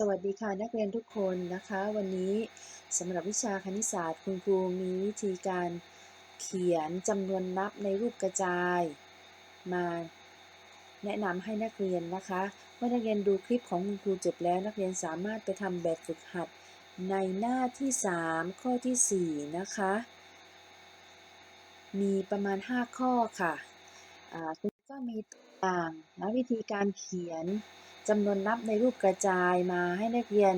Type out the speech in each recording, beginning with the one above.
สวัสดีค่ะนักเรียนทุกคนนะคะ วันนี้สำหรับวิชาคณิตศาสตร์คุณครูมีวิธีการเขียนจำนวนนับในรูปกระจาย มาแนะนำให้นักเรียนนะคะเมื่อนักเรียนดูคลิปของคุณครูจบแล้ว นักเรียนสามารถไปทำแบบฝึกหัดในหน้าที่ 3 ข้อที่ 4 นะคะ มีประมาณ 5 ข้อค่ะอ่าคุณก็มีต่างนะวิธีการเขียน จำนวนนับในรูปกระจายมาให้นักเรียน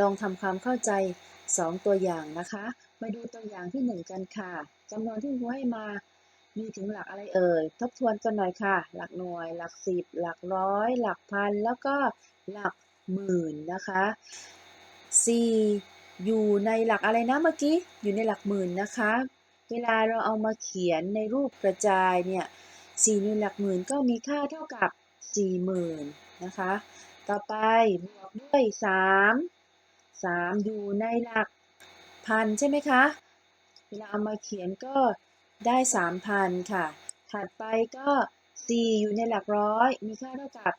ลองทำความเข้าใจ 2 ตัวอย่างนะคะ มาดูตัวอย่างที่ 1 กันค่ะจำนวนที่ครูให้มามีถึงหลักอะไรเอ่ย ทบทวนกันหน่อยค่ะ หลักหน่วย หลักสิบ หลักร้อย หลักพัน แล้วก็หลักหมื่นนะคะ 4 อยู่ในหลักอะไรนะเมื่อกี้ อยู่ในหลักหมื่นนะคะ เวลาเราเอามาเขียนในรูปกระจายเนี่ย4ในหลักหมื่นก็มีค่าเท่ากับ 40,000นะคะ ต่อไปบวกด้วย3 3อยู่ในหลักพันใช่ไหมคะ เวลาเอามาเขียนก็ได้3,000ค่ะ ถัดไปก็4อยู่ในหลักร้อย มีค่าเท่ากับ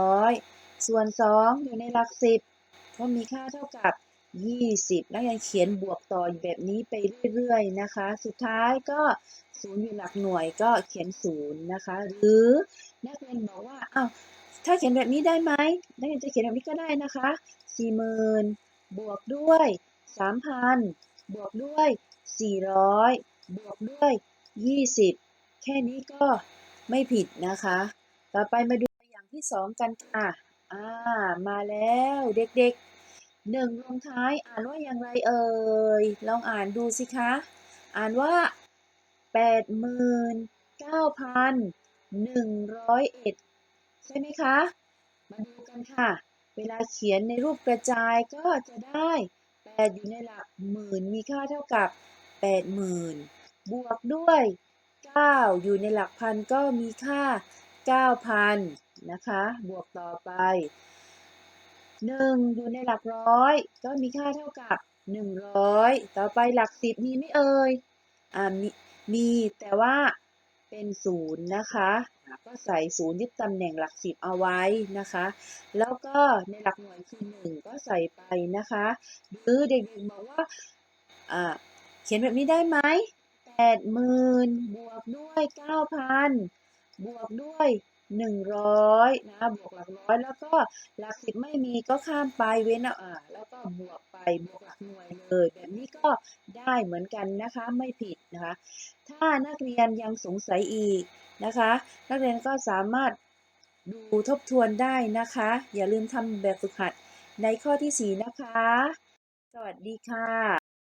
400ส่วน2อยู่ในหลัก10ก็มีค่าเท่ากับ 20 นักเรียนเขียนบวกต่อแบบนี้ไปเรื่อยๆนะคะ สุดท้ายก็0อยู่หลักหน่วยก็เขียน0นะคะ หรือนักเรียนบอกว่าอ้าวถ้าเขียนแบบนี้ได้ไหมนักเรียนจะเขียนแบบนี้ก็ได้นะคะ40,000บวกด้วย3,000บวกด้วย400บวกด้วย20แค่นี้ก็ไม่ผิดนะคะ ต่อไปมาดูอย่างที่2กันค่ะอ่ามาแล้วเด็กๆ หนึ่งลงท้ายอ่านว่าอย่างไรเอ่ย ลองอ่านดูสิคะ อ่านว่า89,101ใช่ไหมคะ มาดูกันค่ะ เวลาเขียนในรูปกระจายก็จะได้8อยู่ในหลักหมื่นมีค่าเท่ากับ80,000บวกด้วย9อยู่ในหลักพันก็มีค่า9,000นะคะ บวกต่อไป 1 อยู่ในหลักร้อยก็มีค่าเท่ากับ 100 ต่อไปหลักสิบมีไหมเอ่ยอ่ามีมีแต่ว่าเป็นศูนย์นะคะก็ใส่ศูนย์ยึดตำแหน่งหลักสิบเอาไว้นะคะ แล้วก็ในหลักหน่วยคือหนึ่งก็ใส่ไปนะคะ หรือเด็กๆบอกว่าเขียนแบบนี้ได้ไหมแปดหมื่นบวกด้วยเก้าพันบวกด้วย หนึ่งร้อยนะบวกหลักร้อยแล้วก็หลักสิบไม่มีก็ข้ามไปเว้นเอาอ่าแล้วก็บวกไปบวกหลักหน่วยเลย แบบนี้ก็ได้เหมือนกันนะคะไม่ผิดนะคะ ถ้านักเรียนยังสงสัยอีกนะคะ นักเรียนก็สามารถดูทบทวนได้นะคะ อย่าลืมทำแบบฝึกหัดในข้อที่ 4 นะคะ สวัสดีค่ะ